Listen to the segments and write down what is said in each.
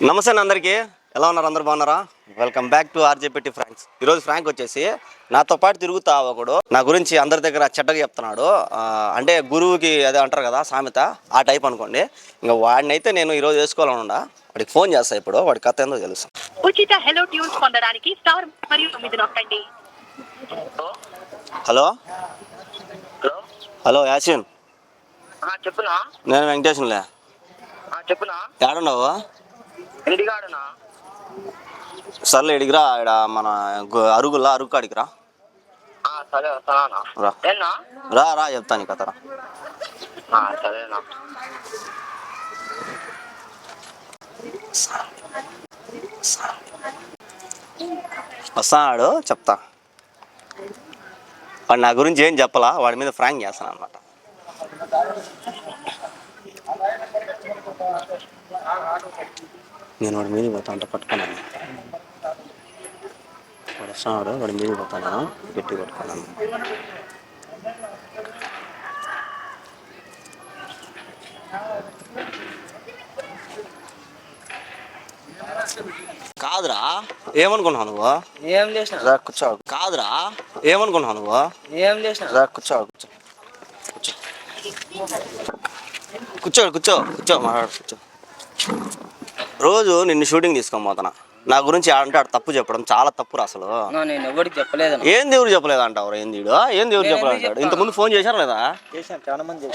నమస్తే అండి అందరికీ. ఎలా ఉన్నారు? అందరు బాగున్నారా? వెల్కమ్ బ్యాక్ టు ఆర్జేపెట్టి ఫ్రాంక్స్ ఈరోజు ఫ్రాంక్ వచ్చేసి నాతో పాటు తిరుగుతా ఒకడు. నా గురించి అందరి దగ్గర చెడ్డగా చెప్తున్నాడు. అంటే గురువుకి అదే అంటారు కదా సామెత ఆ టైప్ అనుకోండి. ఇంకా వాడినైతే నేను ఈరోజు వేసుకోవాలని ఉండా వాడికి ఫోన్ చేస్తా ఇప్పుడు. వాడి కథ ఏందో తెలుసు. ఉచిత హెలో ట్యూన్స్ పొందడానికి స్టార్ మరియు తొమ్మిది నొక్కండి. హలో హలో హలో యాసిన్ ఆ, చెప్పునా? నేను వెంకటేషన్లే ఆ, చెప్పునా? ఏడున్నావు? ఇంటికాడునా సర్లే ఇడిగిరా ఇక్కడ మన అరుగుల్లా అరుగు కాడికి రా. ఆ, సరే వస్తానా? రా. రా చెప్తాను ఈ కథ సరేనా. వస్తాడు చెప్తా. వాడు నా గురించి ఏం చెప్పలా? వాడి మీద ఫ్రాంక్ చేస్తాను అనమాట నేను వాడి మీదకి పోతా అంటే పట్టుకున్నాను వాడు వస్తున్నాడు వాడి మీదకి పోతాను గట్టి పట్టుకున్నాను కాదురా ఏమనుకున్నావు నువ్వు? ఏం చేసిన రా కూర్చో. కాదురా ఏమనుకున్నావు నువ్వు? ఏం చేసిన రా కూర్చో కూర్చో. కూర్చో. కూర్చో కూర్చో కూర్చో మాట్లాడు కూర్చో. రోజు నిన్ను షూటింగ్ తీసుకొని పోతున్నా. నా గురించి అంటే ఆడు తప్పు చెప్పడం చాలా తప్పురా అసలు. నేను ఎవరికి చెప్పలేదు ఏం దేవుడు చెప్పలేదు అంటావు ఏం దేవుడు ఏం దేవుడు చెప్పలేదు అంటాడు ఇంతకుముందు ఫోన్ చేశారు లేదా? చాలా మంది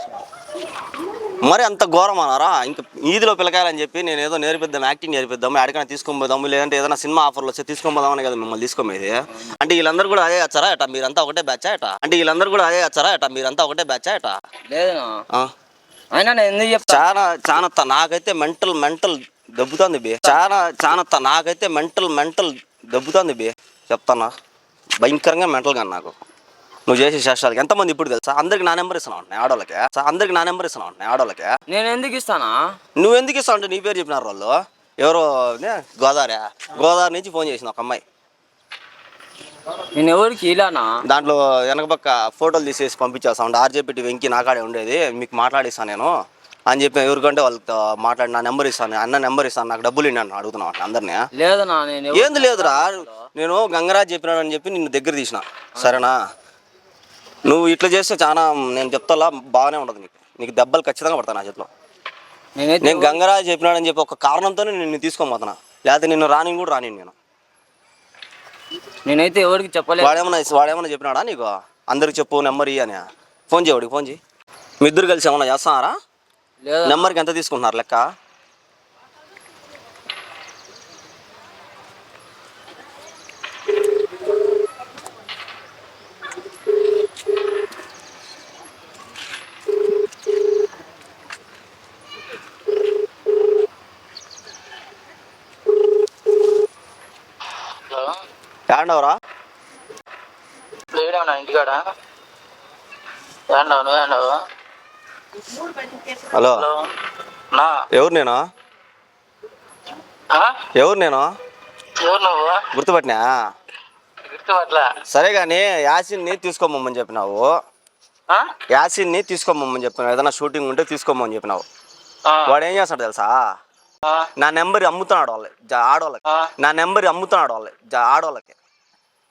మరి అంత ఘోరం అన్నారా? ఇంకా ఈదిలో పిల్లకాయలని చెప్పి నేను ఏదో నేర్పిద్దాం యాక్టింగ్ నేర్పిద్దాం ఎక్కడికైనా తీసుకొని పోదాము లేదంటే ఏదైనా సినిమా ఆఫర్లు వస్తే తీసుకొని పోదామని కదా మిమ్మల్ని తీసుకోమేది అంటే వీళ్ళందరూ కూడా అదే వచ్చారా ఎట మీరంతా ఒకటే బ్యాచ్ ఎట అంటే వీళ్ళందరూ కూడా అదే వచ్చారా ఎట మీరంతా ఒకటే బ్యాచ్ ఎట లేదు ఆ. అయినా నేను ఎందుకు చెప్తా? చాలా చాలా నాకైతే మెంటల్ మెంటల్ దెబ్బతుంది బే. చాలా చాలా నాకైతే మెంటల్ మెంటల్ దెబ్బతుంది బే. చెప్తానా? భయంకరంగా మెంటల్గా నాకు. నువ్వు చేసే చేష్టాలకి. ఎంతమంది ఇప్పుడు తెలుసా? అందరికి నా నెంబర్ ఇస్తున్నావు నేను ఆడోళ్ళకి. అందరికి నా నెంబర్ ఇస్తున్నావు నేను ఆడోళ్ళకి. నేను ఎందుకు ఇస్తానా? నువ్వు ఎందుకు ఇస్తావు అంటే నీ పేరు చెప్పినారు వాళ్ళు. ఎవరో గోదావరి. గోదావరి నుంచి ఫోన్ చేసింది ఒక అమ్మాయి. నేను ఎవరికి ఇలానా? దాంట్లో వెనక పక్క ఫోటోలు తీసేసి పంపించేస్తా ఆర్జేపీటీ వెంకి నాకాడే ఉండేది. మీకు మాట్లాడిస్తాను నేను. అని చెప్పి ఎవరికంటే వాళ్ళతో మాట్లాడి నా నెంబర్ ఇస్తాను అన్న నెంబర్ ఇస్తాను నాకు డబ్బులు ఇవ్వండి అడుగుతున్నావు అందరినీ. లేదనా నేను ఎవరికి ఏంది లేదురా నేను గంగరాజ్ చెప్పినాడు అని చెప్పి నిన్ను దగ్గర తీసిన. సరేనా? నువ్వు ఇట్లా చేస్తే చాలా నేను చెప్తాలా బాగానే ఉండదు నీకు. నీకు దెబ్బలు ఖచ్చితంగా పడతాయి నా చేతిలో. నేను గంగరాజ్ చెప్పినాడని చెప్పి ఒక కారణంతోనే నిన్ను తీసుకోబోతున్నా లేకపోతే నిన్ను రాని కూడా రాని నేను. నేనైతే ఎవరికి చెప్పలేదు. వాడేమన్నా వాడేమన్నా చెప్పినాడా నీకు? అందరికి చెప్పు నెంబర్ ఇయ్యి ఫోన్ చేయవాడికి ఫోన్ చేయి. మీ ఇద్దరు కలిసి ఏమన్నా చేస్తున్నారా? నెంబర్కి ఎంత తీసుకుంటున్నారు లెక్క? ఏడవరా లేడవునా ఇంటికాడ? ఏండవు నువ్వేండవు హలో. ఎవరు నేను? ఎవరు నేను? గుర్తుపట్టినా? సరే కానీ యాసిన్ని తీసుకోమమ్మని చెప్పినావు? యాసిన్ని తీసుకోమమ్మని చెప్పినావు. ఏదైనా షూటింగ్ ఉంటే తీసుకోమని చెప్పినావు. వాడు ఏం చేస్తాడు తెలుసా. నా నెంబర్ అమ్ముతున్నాడు వాళ్ళకి జ- ఆడవాళ్ళకి. నా నెంబర్ అమ్ముతున్నాడు వాళ్ళకి జ- ఆడవాళ్ళకి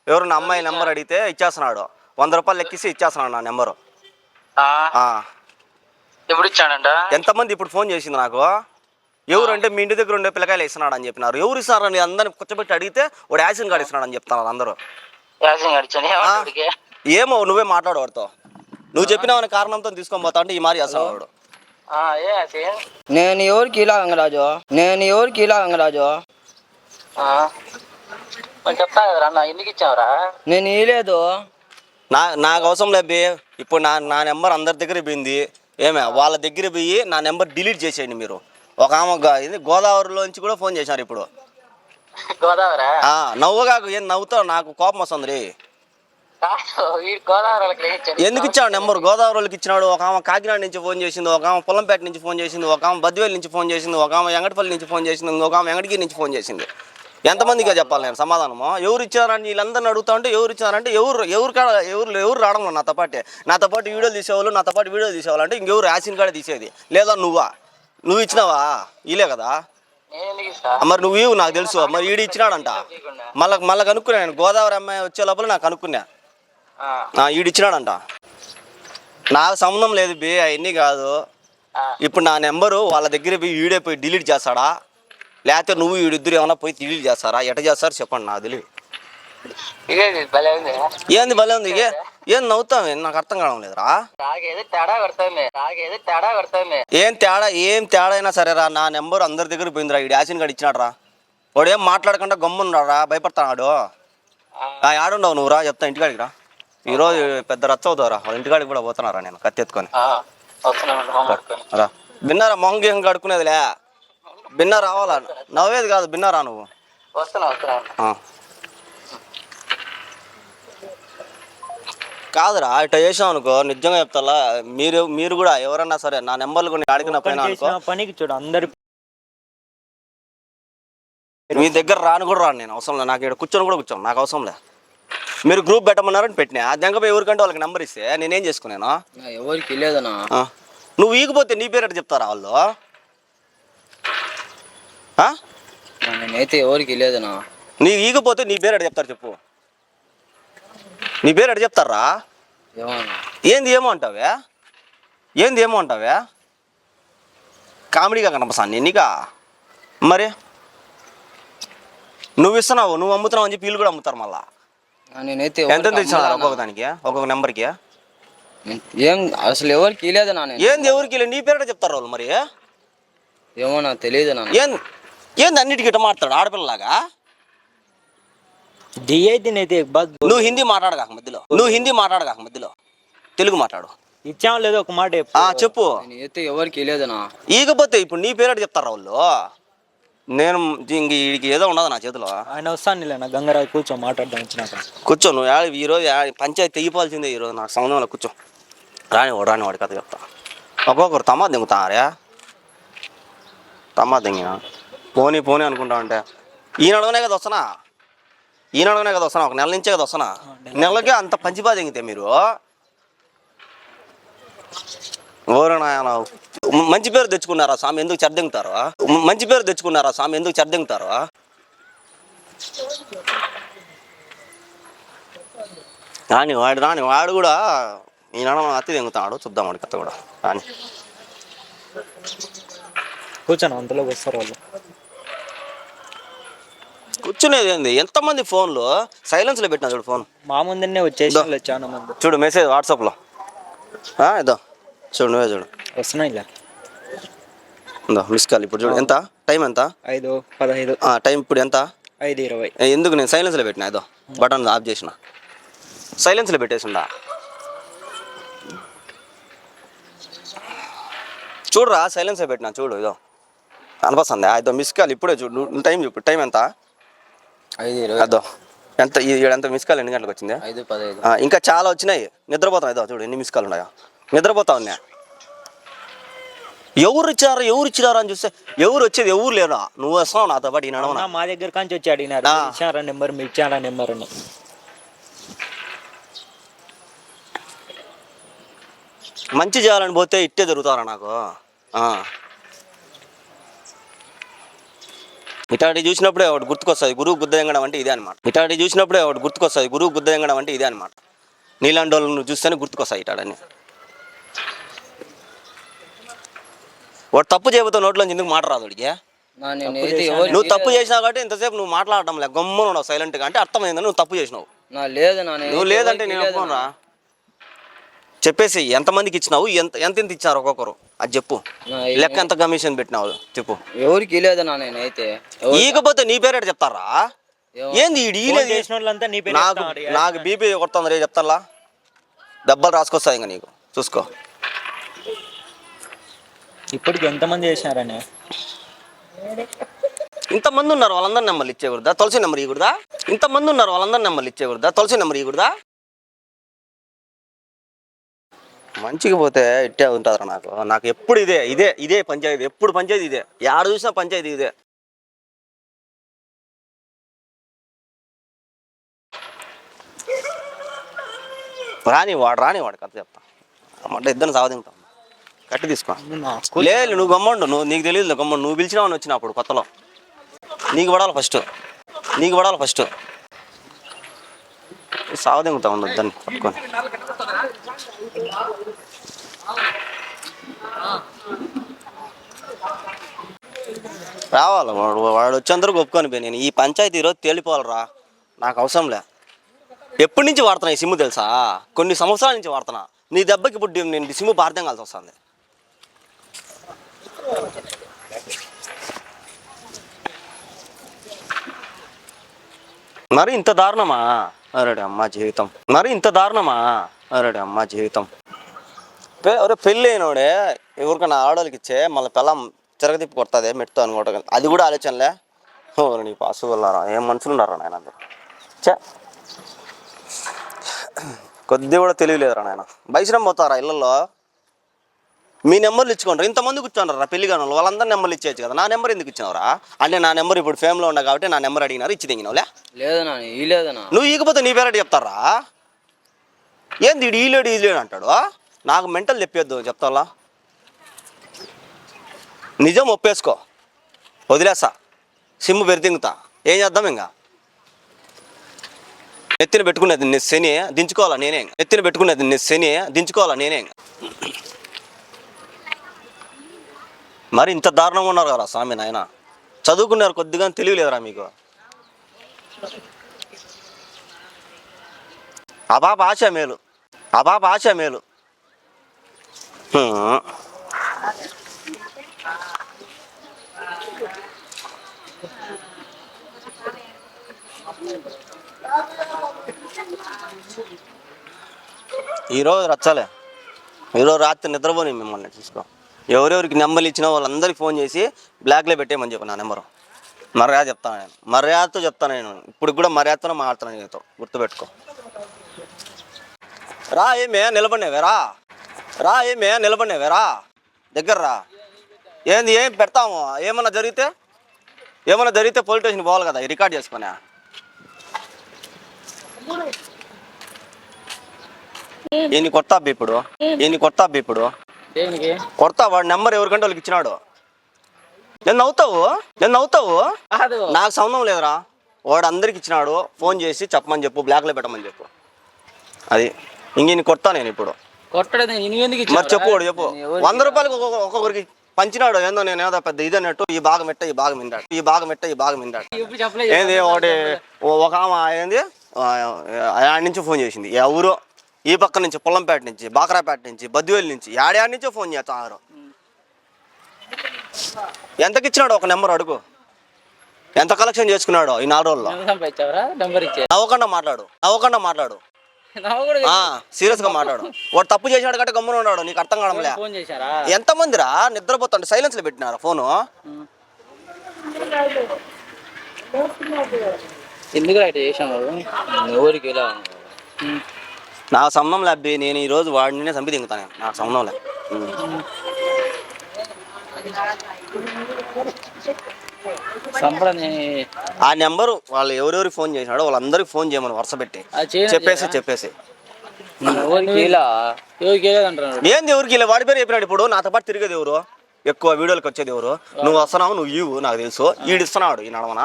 ఎవరు నా అమ్మాయి నెంబర్ అడిగితే ఇచ్చేస్తున్నాడు. వంద రూపాయలు ఎక్కిసి ఇచ్చేస్తున్నాడు నా నెంబరు. ఎప్పుడు ఇచ్చాడంట ఎంతమంది ఇప్పుడు ఫోన్ చేసింది నాకు? ఎవరు అంటే మీ ఇంటి దగ్గర ఉండే పిల్లకాయలు ఇస్తున్నాడు అని చెప్పినారు. ఎవరు ఇస్తున్నారని అందరిని కూర్చోబెట్టి అడిగితే వాడు యాక్సిన్ కార్డు ఇస్తున్నాడు అని చెప్తున్నారు అందరూ. ఏమో నువ్వే మాట్లాడు వాడితో. నువ్వు చెప్పినావని కారణంతో తీసుకొని పోతా అంటే ఈ మారి యాసింగ్ నేను ఎవరికి ఇలా గంగరాజు నేను ఎవరికి ఇలా గంగరాజు చెప్తా కదరా అన్న ఎందుకు ఇచ్చావురా? నేను ఇయలేదు నా నాకు అవసరం లేదు బే. ఇప్పుడు నా నా నెంబర్ అందరి దగ్గర పోయింది ఏమే వాళ్ళ దగ్గర పోయి నా నెంబర్ డిలీట్ చేసేయండి మీరు. ఒక ఆమె గోదావరిలోంచి కూడా ఫోన్ చేశారు ఇప్పుడు. నవ్వుగాకు ఏం నవ్వుతావు నాకు కోపం వస్తుంది ఎందుకు ఇచ్చాడు నెంబర్? గోదావరి వాళ్ళకి ఇచ్చినాడు. ఒక ఆమె కాకినాడ నుంచి ఫోన్ చేసింది ఒక ఆమె పొలంపేట నుంచి ఫోన్ చేసింది ఒక ఆమె బద్వేలు నుంచి ఫోన్ చేసింది ఒక ఆమె ఎంగటపల్లి నుంచి ఫోన్ చేసింది ఇంకొక ఆమె ఎంగడిగిరి నుంచి ఫోన్ చేసింది. ఎంతమందిగా చెప్పాలి నేను సమాధానము? ఎవరు ఇచ్చారని వీళ్ళందరిని అడుగుతా ఉంటే ఎవరు ఇచ్చారంటే ఎవరు ఎవరు కాడ ఎవరు ఎవరు రావడం నాతో పాటే. నాతో పాటు వీడియోలు తీసేవాళ్ళు నాతో పాటు వీడియోలు తీసేవాళ్ళు అంటే ఇంకెవరు యాసిన్ కాడ తీసేది. లేదా నువ్వా? నువ్వు ఇచ్చినావా? ఇలే కదా. మరి నువ్వు ఇవ్వు నాకు తెలుసు. మరి ఈడు ఇచ్చినాడంట. మళ్ళా మళ్ళీ కనుక్కున్నా నేను. గోదావరి అమ్మాయి వచ్చే లోపల నాకు కనుక్కున్నా ఈడు ఇచ్చినాడంట. నాకు సంబంధం లేదు బి అవన్నీ కాదు. ఇప్పుడు నా నెంబరు వాళ్ళ దగ్గర పోయి ఈడే పోయి డిలీట్ చేస్తాడా? లేకపోతే నువ్వు వీడిద్దరు ఏమైనా పోయి డిలీట్ చేస్తారా? ఎట చేస్తారు చెప్పండి తెలియదు. భలే ఉంది. ఏంది భలే ఉంది? ఏ నవ్వుతావు? నాకు అర్థం కావడం లేదురా. ఏం తేడా? ఏం తేడా అయినా సరేరా నా నెంబర్ అందరి దగ్గర పోయిందిరా. ఈ యాసిన్ గడి ఇచ్చినాడు రా వాడు ఏం మాట్లాడకుండా గమ్మున్నారా భయపడతాడు ఆ. ఆడుండవు నువ్వు రా చెప్తా ఇంటికాడికి రా. ఈరోజు పెద్ద రచ్చ అవుతావురా. వాళ్ళ ఇంటికాడికి కూడా పోతున్నారా నేను? కత్తి ఎత్తుకొని. వస్తున్నాను రా. బిన్నారా మొంగి ఏం బిన్నా రావాలా? నవ్వేది కాదు బిన్నారా నువ్వు. వస్తున్నా వస్తున్నాను ఆ. కాదురా ఇట్లా చేసావు అనుకో నిజంగా చెప్తా మీరు మీరు కూడా ఎవరన్నా సరే నా నెంబర్లు కొన్ని అడిగిన పైన అనుకో. పనికి చూడు అందరు మీ దగ్గర రాను కూడా రాను నేను అవసరం లేదు. నాకు ఇక్కడ కూర్చొని కూడా కూర్చోను నాకు అవసరం లేదు. మీరు గ్రూప్ పెట్టమన్నారని పెట్టినా. దెంగపై ఎవరికంటే వాళ్ళకి నెంబర్ ఇస్తే నేనేం చేసుకున్నాను ఎవరికి లేదనా ఆ? నువ్వు ఈగిపోతే నీ పేరు ఎట్ట చెప్తారా వాళ్ళు? నేనైతే ఎవరికి లేదనా నీ. ఈగిపోతే నీ పేరు చెప్తారు చెప్పు. నీ పేరు ఎట్ట చెప్తారా? ఏంది ఏమో అంటావే? ఏంది ఏమో అంటావే? కామెడీగా కనపస్తాను నీకా? మరి? నువ్వు ఇస్తున్నావు నువ్వు అమ్ముతున్నావు అని చెప్పి వీళ్ళు కూడా అమ్ముతారు మళ్ళా. నేనైతే ఎంత? ఒక్కొక్క దానికి? ఒక్కొక్క నెంబర్కి? ఏం అసలు ఎవరికి నేను. ఏంది ఎవరికి నీ పేరు చెప్తారు వాళ్ళు మరి? ఏమో నాకు తెలియదు నా. ఏం ఏంది అన్నిటికీ ఇట్ట మాట్లాడు ఆడపిల్లలాగా? నువ్వు హిందీ మాట్లాడగాక మధ్యలో నువ్వు హిందీ మాట్లాడగాక మధ్యలో. తెలుగు మాట్లాడు. ఇచ్చాం లేదో ఒక మాట చెప్పు. ఆ చెప్పు. నేనైతే ఎవరికి లేదనా ఈగపోతే ఇప్పుడు నీ పేరు చెప్తారు వాళ్ళు? నేను ఇంక వీడికి ఏదో ఉండదు నా చేతిలో. ఆయన వస్తాను నా గంగరాజు కూర్చో మాట్లాడదాం వచ్చినాక. కూర్చో నువ్వు యా- ఈరోజు యా- పంచాయతీ తెగిపోవాల్సిందే ఈరోజు నాకు సంబంధంలో కూర్చో. రాని వాడు రాని వాడి కథ చెప్తా. ఒక్కొక్కరు తమా దింగుతారే తమా దింగిన? పోనీ పోనీ అనుకుంటా అంటే ఈ నడవనే కదా వస్తున్నా? ఈ నడవనే కదా వస్తున్నా? ఒక నెల నుంచే కదా వస్తున్నా? నెలకే అంత పంచిపా దింగితే మీరు? ఓరు నాయన మంచి పేరు తెచ్చుకున్నారా స్వామి? ఎందుకు చెడ్దింగుతారు మంచి పేరు తెచ్చుకున్నారా స్వామి? ఎందుకు చెడ్దింగుతారు రాని వాడు రాని వాడు కూడా ఈ నడమ అతి తెంగుతాడు చూద్దాం వాడి కథ కూడా. రాని కూర్చోను అంతలోకి వస్తారు వాళ్ళు. కూర్చునేది ఏంది ఎంతమంది ఫోన్లు? సైలెన్స్లో పెట్టినా చూడు ఫోన్. మా ముందరనే వచ్చేసి చాలా మంది. చూడు మెసేజ్ వాట్సాప్లో. ఇదో. చూడు నువ్వే చూడు. వస్తున్నాయి ఇలా. ఇందో మిస్ కాల్ ఇప్పుడు చూడు. ఎంత? టైం ఎంత? ఐదు పదహైదు. టైం ఇప్పుడు ఎంత? ఐదు ఇరవై. ఎందుకు నేను సైలెన్స్లో పెట్టినా? ఏదో బటన్ ఆఫ్ చేసిన. సైలెన్స్లో పెట్టేసిండా? చూడురా సైలెన్స్లో పెట్టినా? చూడు ఇదో. అనిపిస్తుంది ఇదో మిస్ కాల్ ఇప్పుడే చూడు. టైం చూపు టైం ఎంత? అదో. ఎంత? ఎంత మిస్ కాల్ ఎన్ని గంటలకు వచ్చింది? ఐదు పదహైదు. ఇంకా చాలా వచ్చినాయి. నిద్రపోతాం ఇదో చూడు ఎన్ని మిస్ కాల్ ఉన్నాయో. నిద్రపోతా ఉన్నా. ఎవరు ఇచ్చారు? ఎవరు ఇచ్చినారు అని చూస్తే ఎవరు వచ్చేది? ఎవరు లేరా? నువ్వు వస్తావు నాతో పాటు ఈ నడవన అవునా, మా దగ్గర కాంచి వచ్చి అడిగినారు ఇచ్చారా నెంబర్ మీరు ఇచ్చారా నెంబర్ అని. మంచి చేయాలని పోతే ఇట్టే జరుగుతారా నాకు ఆ. ఇట్లాంటివి చూసినప్పుడే ఒకటి గుర్తుకొస్తుంది గురువు బుద్ధ ఎంగడం అంటే ఇదే అనమాట ఇట్లాంటివి చూసినప్పుడే ఒకటి గుర్తుకొస్తుంది గురువు బుద్ధ ఎంగడం అంటే ఇదే అనమాట నీలాంటి నువ్వు చూస్తేనే గుర్తుకొస్తాయి ఇటాడని వాడు తప్పు చేయబోతే నోట్లోంచి ఎందుకు మాట రాదు వాడికి? నువ్వు తప్పు చేసినావు కాబట్టి ఇంతసేపు నువ్వు మాట్లాడటం లేదు. గమ్మున ఉండవు సైలెంట్గా అంటే అర్థమైందని నువ్వు తప్పు చేసినావు. నా లేదు నా నువ్వు లేదంటే నేను ఒప్పుకోనరా. చెప్పేసి ఎంతమందికి ఇచ్చినావు ఎంత ఎంత ఎంత ఇచ్చారు ఒక్కొక్కరు? అది చెప్పు. లెక్క ఎంత కమిషన్ పెట్టినావు చెప్పు. ఎవరికి లేదనా నేనైతే ఈకపోతే నీ పేరేట చెప్తారా. ఏంది పేరు నాకు చెప్తారు. నాకు బీపీ కొడుతుంది రే చెప్తారా? దెబ్బలు రాసుకొస్తాయి ఇంకా నీకు. చూసుకో. ఇప్పటికి ఎంతమంది చేసినారని? ఇంతమంది ఉన్నారు వాళ్ళందరి నెంబర్లు ఇచ్చేకూడదా తులసి నెంబర్ ఇవ్వకూడదా ఇంతమంది ఉన్నారు వాళ్ళందరి నెంబర్లు ఇచ్చేకూడదా తులసి నెంబర్ ఇవ్వకూడదా మంచిగా పోతే ఇట్టే ఉంటుందిరా నాకు. నాకు ఎప్పుడు ఇదే ఇదే ఇదే పంచాయతీ ఎప్పుడు పంచాయతీ ఇదే. యాడ చూసినా పంచాయతీ ఇదే. రాని వాడు రాని వాడు కథ చెప్తా. అంటే ఇద్దరిని సావదింటాం కట్టి తీసుకో. లేదు నువ్వు గమ్మండు నువ్వు నీకు తెలియదు గమ్మండు. నువ్వు పిలిచినావని వచ్చినప్పుడు కొత్తలో. నీకు పడాలి ఫస్ట్. నీకు పడాలి ఫస్ట్. సావదింగుతా ఉండదు దాన్ని పట్టుకొని. రావాలి? వాడు వాడు వచ్చేందరూ ఒప్పుకొని పోయి నేను. ఈ పంచాయతీ ఈరోజు తేలిపోవాలరా. నాకు అవసరం లే. ఎప్పటి నుంచి వాడుతున్నా ఈ సిమ్ తెలుసా? కొన్ని సంవత్సరాల నుంచి వాడుతున్నా. నీ దెబ్బకి ఇప్పుడు నేను సిమ్ భారతం కలిసి వస్తుంది. మరి ఇంత దారుణమా? అరేడు అమ్మ జీవితం. మరి ఇంత దారుణమా? అరేడు అమ్మ జీవితం. పె ఒరే పెళ్ళి అయినోడే ఎవరికైనా ఆడవాళ్ళకి ఇచ్చే మళ్ళీ పిల్లం తిరగతిప్పి కొడుతుంది మెట్టుతో అనుకోవటం అది కూడా ఆలోచనలే? ఓ నీ పాసు వెళ్ళారా ఏం మనుషులు ఉన్నారా నాయన అందరు? చే కొద్ది కూడా తెలియలేదురా నాయన. బయసరం పోతారా ఇళ్ళల్లో? మీ నెంబర్లు ఇచ్చుకోండి ఇంతమంది కూర్చోండి పెళ్ళి కాని వాళ్ళు వాళ్ళందరూ నెంబర్లు ఇచ్చేయచ్చు కదా. నా నెంబర్ ఎందుకు ఇచ్చినావురా అంటే నా నెంబర్ ఇప్పుడు ఫేమ్లో ఉన్నా కాబట్టి నా నెంబర్ అడిగినారు ఇచ్చి లేదన్నా ఈ నువ్వు ఈకపోతే నీ పేరటి చెప్తారా? ఏంది ఈ లేడు ఈ లేడు అంటాడు? నాకు మెంటల్ చెప్పొద్దు చెప్తాలా నిజం ఒప్పేసుకో. వదిలేస్తా. సిమ్ పెరితింగుతా ఏం చేద్దాం ఇంకా ఎత్తిన పెట్టుకునేది నీ శని దించుకోవాలా నేనే. ఎత్తిన పెట్టుకునేది నీ శని దించుకోవాలా నేనే. మరి ఇంత దారుణంగా ఉన్నారు కదా స్వామి నాయన. చదువుకున్నారు కొద్దిగా తెలియలేదురా మీకు. ఆ పాప ఆశ మేలు. ఆ పాప ఆశ మేలు. ఈరోజు రచ్చాలే. ఈరోజు రాత్రి నిద్రపోని మిమ్మల్ని చూసుకో. ఎవరెవరికి నెంబర్లు ఇచ్చినా వాళ్ళందరికీ ఫోన్ చేసి బ్లాక్లో పెట్టేయమని చెప్పి నా నెంబరు. మర్యాద చెప్తాను నేను. మర్యాదతో చెప్తాను నేను. ఇప్పుడు కూడా మర్యాదతో మాట్లాడుతున్నాను నీతో. గుర్తుపెట్టుకో. రా ఏమే నిలబడినవేరా రా. రా ఏమే నిలబడినవేరా దగ్గర రా. ఏంది ఏం పెడతాము? ఏమన్నా జరిగితే? ఏమన్నా జరిగితే పోలీస్ స్టేషన్ పోవాలి కదా రికార్డ్ చేసుకునే. ఈయన కొత్త అబ్బా ఇప్పుడు. ఈయన కొత్త అబ్బా ఇప్పుడు. కొడతా వాడు నెంబర్ ఎవరికంటే వాళ్ళకి ఇచ్చినాడు నేను నవ్వుతావు నేను నవ్వుతావు నాకు సంబంధం లేదురా వాడు అందరికి ఇచ్చినాడు ఫోన్ చేసి చెప్పమని చెప్పు బ్లాక్లో పెట్టమని చెప్పు అది ఇంక కొడతా నేను ఇప్పుడు మరి చెప్పు వాడు చెప్పు వంద రూపాయలకి ఒక్కొక్క- ఒక్కొక్కరికి పంచినాడు ఏందో నేను ఏదో పెద్ద ఇది అన్నట్టు ఈ భాగం ఎట్ట ఈ భాగం మిండాడు ఈ భాగం ఎట్ట ఈ భాగం చెప్పలేదు ఏంది ఒకటి ఒక ఆమె ఏంది ఆ, ఆడ నుంచి ఫోన్ చేసింది ఎవరో ఈ పక్క నుంచి పొల్లంపేట నుంచి బాకరాపేట నుంచి బద్దివేలు నుంచి యాడాడి నుంచో ఫోన్ చేస్తారు ఎంతకి ఇచ్చినాడు ఒక నెంబర్ అడుగు? ఎంత కలెక్షన్ చేసుకున్నాడు ఈ నాలుగు రోజుల్లో? నవ్వకుండా మాట్లాడు నవ్వకుండా మాట్లాడు. సీరియస్గా మాట్లాడు. వాడు తప్పు చేసినాడు కంటే గమ్మున ఉన్నాడు నీకు అర్థం కావడంలే ఫోన్ చేశారా? ఎంతమందిరా? నిద్రపోతుంటే సైలెన్స్లో పెట్టినారా ఫోను. ఎందుకు రైట్ చేసాం ఇలా నాకు సంబంధం లే అబ్బి నేను ఈ రోజు వాడిని చంపి దింగుతాను నాకు సంబంధం లే. ఆ నెంబరు వాళ్ళు ఎవరెవరికి ఫోన్ చేసినాడో వాళ్ళందరికి ఫోన్ చేయమని వరుస పెట్టి. చెప్పేసి చెప్పేసి. ఏంది ఎవరికి ఇలా వాడి పేరు చెప్పినాడు ఇప్పుడు. నాతో పాటు తిరిగేది ఎవరు? ఎక్కువ వీడియోలకు వచ్చేది ఎవరు? నువ్వు వస్తున్నావు నువ్వు ఇవ్వు నాకు తెలుసు. ఈడు ఇస్తున్నాడు ఈ నడవన.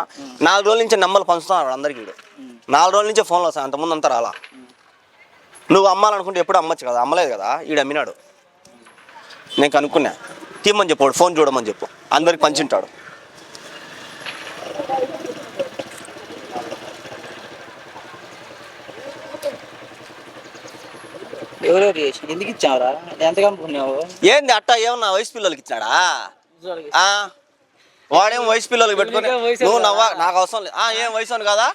నాలుగు రోజుల నుంచి నెంబర్లు పంచుతున్నాడు అందరికి వీడు. నాలుగు రోజుల నుంచే ఫోన్లు వస్తాయి. అంతకుముందు అంతా రాలా. నువ్వు అమ్మాలనుకుంటే ఎప్పుడు అమ్మచ్చు కదా? అమ్మలేదు కదా? ఈడు అమ్మినాడు. నేను కనుక్కున్నా. తీమ్మని చెప్పాడు ఫోన్ చూడమని చెప్పు. అందరికి పంచుంటాడు. ఎవరెవరు చేసి ఎందుకు ఇచ్చావురా? ఎంత కనుక్కున్నావు? ఏంది అట్ట ఏమన్నా వయసు పిల్లలకి ఇచ్చాడా ఆ? వాడేం వయసు పిల్లలకి పెట్టుకొని నువ్వు? నవ్వా? నాకు అవసరం లేదు. ఏం వయసు అని కదా?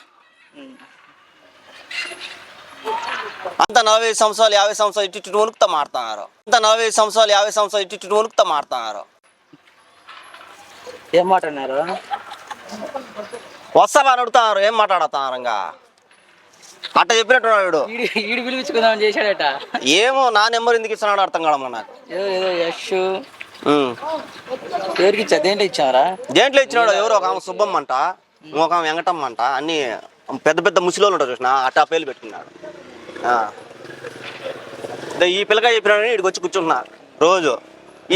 అంత నలభై సంవత్సరాలు యాభై సంవత్సరాలు ఇటు ఇటు వణుకుతా మాడుతున్నారు అంత నలభై సంవత్సరాలు యాభై సంవత్సరాలు ఇటు ఇటు వణుకుతా మాడుతున్నారు ఏం మాట అన్నారు వస్తావా అని అడుగుతున్నారు ఏం మాట్లాడుతున్నారు ఇంకా? అట్ట చెప్పినట్టున్నాడు వీడు. పిలిపించుకుందామని చేశాడట. ఏమో నా నెంబర్ ఎందుకు ఇస్తున్నాడు అర్థం కావడం నాకు. ఏదో ఏదో యష్. ఉమ్. ఎవరికి ఇచ్చా? దేంట్లో ఇచ్చావరా? దేంట్లో ఇచ్చినాడు ఎవరు ఒక ఆమె సుబ్బమ్మ అంట ఒక ఆమె వెంకటమ్మ అంట అన్ని పెద్ద పెద్ద ముసిలోళ్ళు ఉంటారు చూసిన అట్టా పేర్లు పెట్టుకున్నాడు ఈ పిల్లకాయ చెప్పినాడు ఇక్కడికి వచ్చి కూర్చుంటున్నా. రోజు.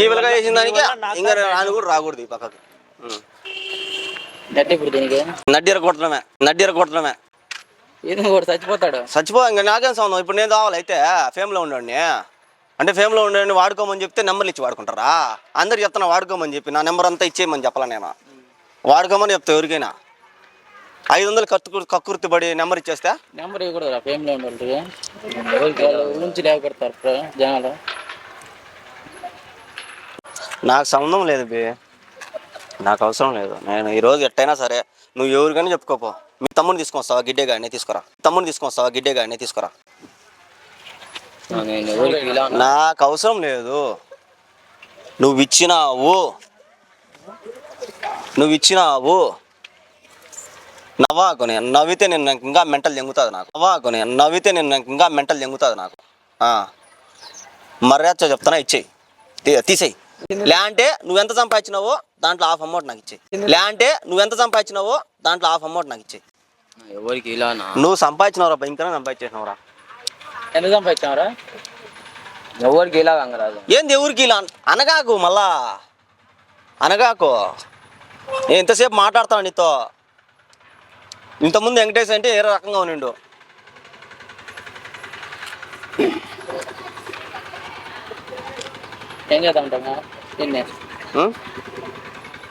ఈ పిల్లకాయ చేసిన దానికి ఇంకా రాని కూడా రాకూడదు ఈ పక్కకి. నడ్డీర కొట్టడమే నడ్డీర కొట్టడమే చచ్చిపోతాడు. చచ్చిపో ఇంకా నాకేం సంబంధం? ఇప్పుడు నేను కావాలి అయితే ఫేమ్లో ఉండండి. అంటే ఫేమ్లో ఉండండి వాడుకోమని చెప్తే నెంబర్లు ఇచ్చి వాడుకుంటారా? అందరు చెప్తున్నా వాడుకోమని చెప్పి నా నెంబర్ అంతా ఇచ్చేయమని చెప్పాలా నేను? వాడుకోమని చెప్తా ఎవరికైనా. ఐదు వందలు కత్తు కక్కుర్తి పడి నెంబర్ ఇచ్చేస్తే? నెంబర్ ఇవ్వకూడదు లేకొడతారు ప్ర- జనాలు. నాకు సంబంధం లేదు బి. నాకు అవసరం లేదు. నేను ఈరోజు ఎట్టయినా సరే నువ్వు ఎవరికైనా చెప్పుకోపో. మీ తమ్ముని తీసుకొస్తావా గిడ్డే గాడిని తీసుకురా. తమ్ముని తీసుకొస్తావా గిడ్డే గాడిని తీసుకురా. నాకు అవసరం లేదు. నువ్వు ఇచ్చినావు. నువ్వు ఇచ్చినావు. నవ్వాకు నేను నవ్వితే నేను నాకు ఇంకా మెంటల్ జంగుతుంది నాకు. నవ్వాకు నేను నవ్వితే నేను నాకు ఇంకా మెంటల్ జంగుతుంది నాకు. ఆ. మర్యాద చెప్తానా ఇచ్చేయి. తీసేయి. లే అంటే నువ్వెంత సంపాదించినావో దాంట్లో హాఫ్ అమౌంట్ నాకు ఇచ్చేయి. లే అంటే నువ్వెంత సంపాదించినావో దాంట్లో హాఫ్ అమౌంట్ నాకు ఇచ్చేయి. ఎవరికి ఇలానా? నువ్వు సంపాదించినవరా భయంకరంగా సంపాదించేసినవరా? ఎంత సంపాదించామరా ఎవరికి ఇలా ఏంది ఎవరికి ఇలా అన- అనగాకు మళ్ళా. అనగాకు. నేను ఇంతసేపు మాట్లాడతాను నీతో. ఇంతకుముందు వెంకటేష్ అంటే ఏ రకంగా ఉండిండు ఏం చేద్దాం ఉంటాము నిన్నే ఉం?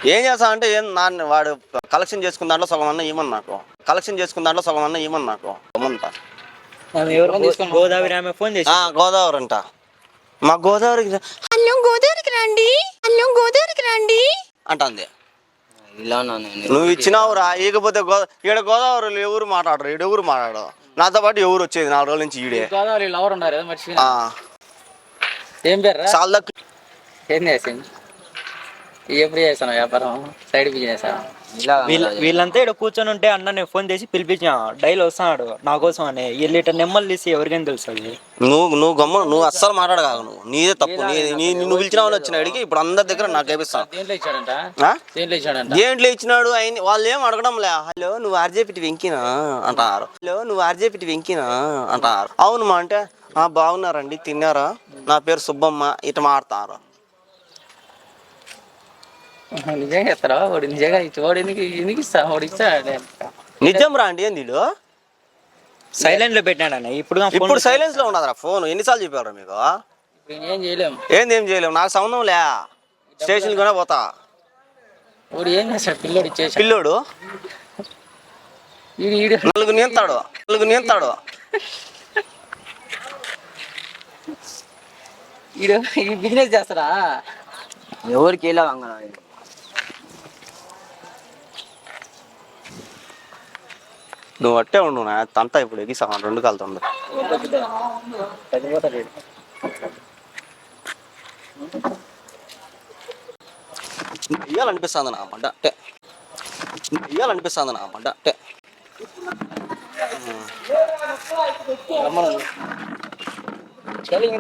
ఏం చేస్తా అంటే ఏం నా వాడు కలెక్షన్ చేసుకున్న దాంట్లో సగం అన్న ఇవ్వను నాకు. కలెక్షన్ చేసుకున్న దాంట్లో సగం అన్న ఇవ్వను నాకు. ఎవరు గోదావరి ఆమె ఫోన్ చేసి. ఆ, గోదావరి అంట. మా గోదావరికి హలో గోదావరికి రండి. హలో గోదావరికి రండి. అంటుంది. నువ్వు ఇచ్చినావురా ఇకపోతే గో ఈడ గోదావరిలో ఎవరు మాట్లాడరు ఈడ ఎవరు మాట్లాడరు? నాతో పాటు ఎవరు వచ్చేది నాలుగు రోజుల నుంచి ఈడే. గోదావరి లవర్ ఉన్నారు? కదా ఏం పేర్రా? చాలా ఏం చేసింది? ఎప్పుడు చేస్తాను వ్యాపారం? Side business? వీళ్ళంతా ఇక్కడ కూర్చొని ఉంటే అన్న నేను ఫోన్ చేసి పిలిపించిన డైలీ వస్తున్నాడు నా కోసం అని. వీళ్ళు ఇట్లా నెమ్మలు తీసి ఎవరికైనా తెలుస్తుంది నువ్వు నువ్వు గమ్మ నువ్వు అస్సలు మాట్లాడగాకు నువ్వు. నీదే తప్పు. నీ నువ్వు పిలిచినావు వచ్చిన అడిగి ఇప్పుడు అందరి దగ్గర నాకు వేపిస్తాను దేంట్లో ఇచ్చినాడు? ఆయన వాళ్ళు ఏం అడగడం లే హలో నువ్వు ఆర్జేపిటి వెంకినా? అంటారు. హలో నువ్వు ఆర్జేపిటి వెంకినా? అంటారు. అవును మా అంటే "ఆ, బాగున్నారండి. తిన్నారా? నా పేరు సుబ్బమ్మ. ఇట మాడతారు నిజంగా ఇస్తారా వాడు నిజంగా ఇచ్చి వాడు ఎందుకు ఎందుకు ఇస్తా వాడు ఇస్తాడు? నిజం రా అండి ఏంది వీడు? సైలెంట్లో పెట్టాడు అన్న. ఇప్పుడు నా phone ఇప్పుడు సైలెన్స్లో ఉన్నదిరా ఫోన్ ఎన్నిసార్లు చెప్పారు మీకు? ఇప్పుడు ఏం చేయలేం ఏంది ఏం చేయలేము? నాకు సంబంధం లే. స్టేషన్ కూడా పోతా. వాడు ఏం చేస్తాడు? పిల్లోడు ఇచ్చేసి పిల్లోడు? ఈడు ఈడు నలుగు నింతాడు నలుగు నింతాడు ఈడు ఈ బిజినెస్ చేస్తారా ఎవరికి ఇలా నువ్వు అట్టే ఉండు నా తంతా ఇప్పుడు ఎగిసా రెండు కాలుతుంది. ఇయ్యాలనిపిస్తుంది నా మంట అంటే ఇయ్యాలనిపిస్తుంది నా మంట అంటే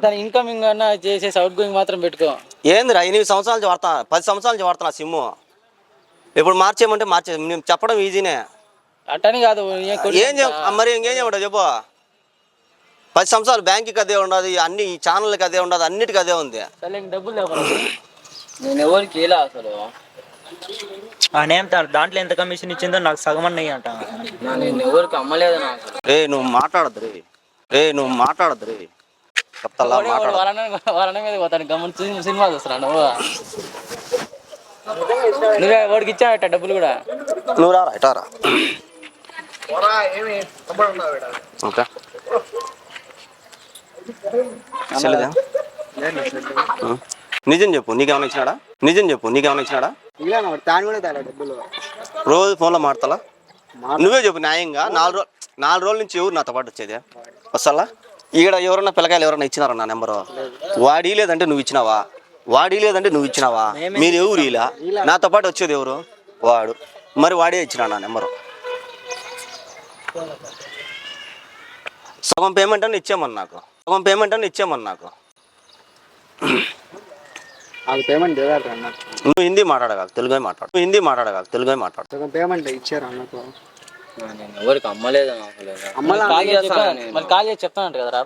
తన ఇన్కమింగ్ అన్న చేసేసి అవుట్ గోయింగ్ మాత్రం పెట్టుకో. ఏందిరా ఎనిమిది సంవత్సరాల నుంచి వాడతా పది సంవత్సరాల నుంచి వాడుతున్నా సిమ్ము. ఇప్పుడు మార్చేయమంటే మార్చే చెప్పడం ఈజీనే అట్టని కాదు ఏం మరి ఇంకేం చేయమంటావు చెప్పు. పది సంవత్సరాలు బ్యాంక్కి అదే ఉండదు అన్ని ఛానళ్ళకి అదే ఉండదు అన్నిటికీ అదే ఉంది. సరే ఇంక డబ్బులు లేకుండా నేను ఎవరికి ఇలా అసలు. నేమ్ దాంట్లో ఎంత కమిషన్ ఇచ్చిందో నాకు సగం అన్నయ్య అంట. నా- నేను ఎవరికి అమ్మలేదు రే నువ్వు మాట్లాడద్దు రే. రే నువ్వు మాట్లాడద్దు రే. చెప్తా మీద పోతాను గమని సినిమా చూస్తున్నా నువ్వు. వాడికి డబ్బులు కూడా? నువ్వు రారా ఇటారా చెల్లిదా. నిజం చెప్పు నీకేమైనా ఇచ్చినాడా? నిజం చెప్పు నీకేమైనా ఇచ్చినాడా? రోజు ఫోన్లో మాడతాలా నువ్వే చెప్పు న్యాయంగా నాలుగు రోజులు నాలుగు రోజుల నుంచి ఎవరు నాతో పాటు వచ్చేది? వస్తాలా? ఇక్కడ ఎవరన్నా పిల్లకాయలు ఎవరన్నా ఇచ్చినారా నా నెంబరు? వాడి లేదంటే నువ్వు ఇచ్చినావా? వాడి లేదంటే నువ్వు ఇచ్చినావా? మీరు ఎవరు ఇలా నాతో పాటు వచ్చేది ఎవరు? వాడు. మరి వాడే ఇచ్చినా నా నెంబరు? సగం పేమెంట్ అని ఇచ్చామని నాకు. సగం పేమెంట్ అని ఇచ్చామని నాకు. పేమెంట్ నువ్వు హిందీ మాట్లాడగలవు తెలుగే మాట్లాడు. నువ్వు హిందీ మాట్లాడగలవు తెలుగే మాట్లాడు. సగం పేమెంట్ ఇచ్చారు అన్నకు. నేను ఎవరికి అమ్మలేదు కాల్ చేసి. మళ్ళీ కాల్ చెప్తానంట కదరా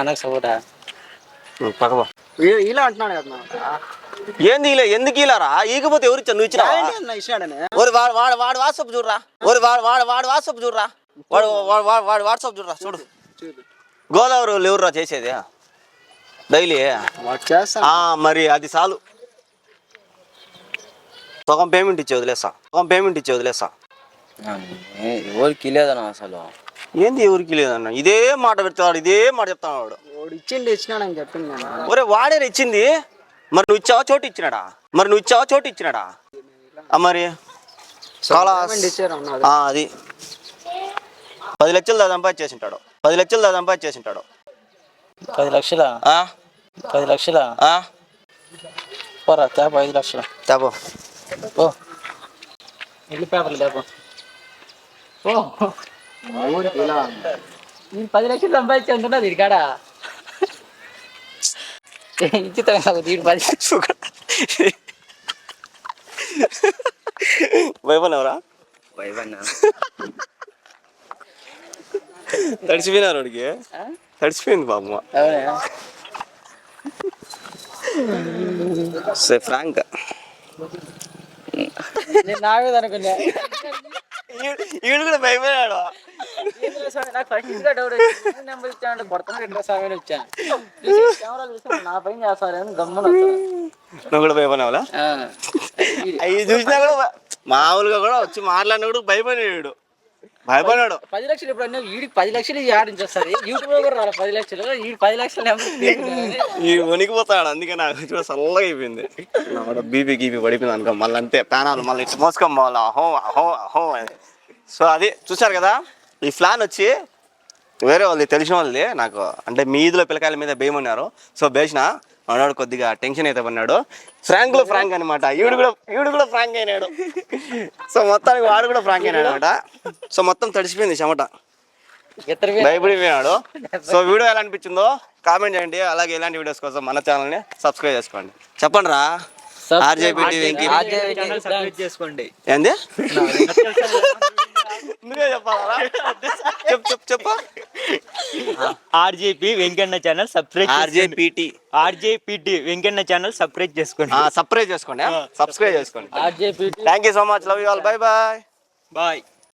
అనకు సపోటా ఇలా అంటున్నాడు కదా ఏంది ఇలా ఎందుకు ఇలారా? ఈకపోతే ఎవరు ఇచ్చా నువ్వు ఒరి వాడు వాడు వాడు వాట్సాప్ చూడరా. ఒరి వాడు వాడు వాడు వాట్సాప్ చూడరా. వాడు వాడు వాడు వాడు వాట్సాప్ చూడరా చూడు. గోదావరి వాళ్ళు ఎవర్రా చేసేది? డైలీ? మరి అది చాలు. సగం పేమెంట్ ఇచ్చి వదిలేసా సగం పేమెంట్ ఇచ్చి వదిలేసా అన్నా, నే- ఎవరికి లేదన్నా అసలు? ఏంది ఎవరికి లేదన్న ఇదే మాట పెడతాడు ఇదే మాట చెప్తాడు వాడు. వాడు ఇచ్చిండి ఇచ్చినాడని చెప్పింది నేను. ఒరే వాడే ఇచ్చింది? మరి నువ్వు ఇచ్చావా చోటు ఇచ్చినాడా? మరి నువ్వు ఇచ్చావా చోటు ఇచ్చినాడా? ఆ, మరి అది. పది లక్షలు దా సంపాదించేసింటాడు పది లక్షలు దా సంపాదించేసింటాడు పది లక్షల? ఆ? పది లక్షల? ఆ? పోరా తేప ఐదు లక్షలు. తేపో. ఓ ఇల్లు పేపర్లు తేపో. ఓ పది లక్షలు సంపాదించుకుంటున్నా దీని కాడ ఇచ్చితే నాకు దీని పది భయపడినవరా భయపడినా తడిచిపోయినారు వాడికి తడిచిపోయింది పాపం అవునా సే ఫ్రాంక్ నేను నా మీద అనుకున్నా ఈడు కూడా భయపడాడు. నాకు ఫస్ట్ ఇంకా డౌట్ వచ్చింది. నెంబర్ ఇచ్చానంటే కొడతాను ఎట్లా స్వామి వచ్చాను. కెమెరా నా పైన చేస్తారని గమ్మున నువ్వు కూడా భయపడినావులా అవి చూసినా కూడా మామూలుగా కూడా వచ్చి మాట్లాడినా కూడా భయపడాడు భయపడాడు. పది లక్షలు ఇప్పుడు అన్నా వీడికి పది లక్షలు ఆడించి వస్తుంది. యూట్యూబ్ కూడా రాలి పది లక్షలు. ఈ పది లక్షలు నెంబర్ ఈ వణికిపోతాడు. అందుకే నాకు చూడ చల్లగా అయిపోయింది. బీపీ గీపీ పడిపోయింది అనుకో మళ్ళీ అంతే. ప్యానాలు మళ్ళీ ఇట్లా మోసుకోవాలి అహో అహో అహో అని. సో అది చూసారు కదా? ఈ ప్లాన్ వచ్చి వేరే వాళ్ళది తెలిసిన వాళ్ళది నాకు అంటే మీ ఇదిలో పిల్లకాయల మీద భయమన్నారు సో బేసిన వాడు కొద్దిగా టెన్షన్ అయితే పడినాడు. ఫ్రాంక్లో ఫ్రాంక్ అనమాట ఈవిడ కూడా ఈవిడ కూడా ఫ్రాంక్ అయినాడు. సో మొత్తానికి వాడు కూడా ఫ్రాంక్ అయినాడు అనమాట సో మొత్తం తడిసిపోయింది చెమట. భయపడిపోయినాడు. సో వీడియో ఎలా అనిపించిందో కామెంట్ చేయండి. అలాగే ఇలాంటి వీడియోస్ కోసం మన ఛానల్ని సబ్స్క్రైబ్ చేసుకోండి. చెప్పండి రా ఆర్జేపీ టీవీకి ఛానల్ సబ్స్క్రైబ్ చేసుకోండి. ఏంది? నువ్వే చెప్పాలా? చెప్పు చెప్పు చెప్పు. RJP Venkanna channel subscribe RJPT. RJPT Venkanna channel subscribe చేసుకోండి. సబ్స్క్రైబ్ చేసుకోండి సబ్స్క్రైబ్ చేసుకోండి. RJP thank you so much love you all bye bye bye